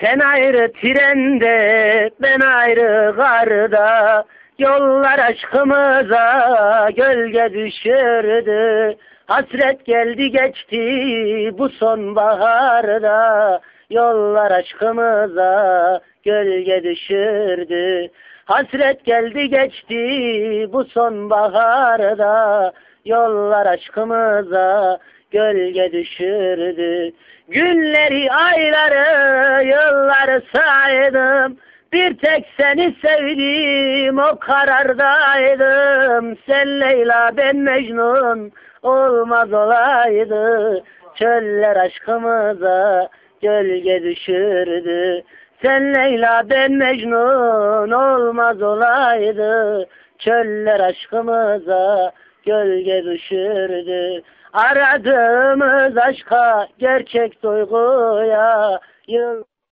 Sen ayrı trende, ben ayrı garda. Yollar aşkımıza gölge düşürdü. Hasret geldi geçti bu sonbaharda. Yollar aşkımıza gölge düşürdü. Hasret geldi geçti bu sonbaharda. Yollar aşkımıza gölge düşürdü. Günleri, ayları, yılları saydım. Bir tek seni sevdim, o karardaydım. Sen Leyla, ben Mecnun, olmaz olaydı. Çöller aşkımıza gölge düşürdü. Sen Leyla, ben Mecnun, olmaz olaydı. Çöller aşkımıza gölge düşürdü. Aradığımız aşka, gerçek duyguya, yıl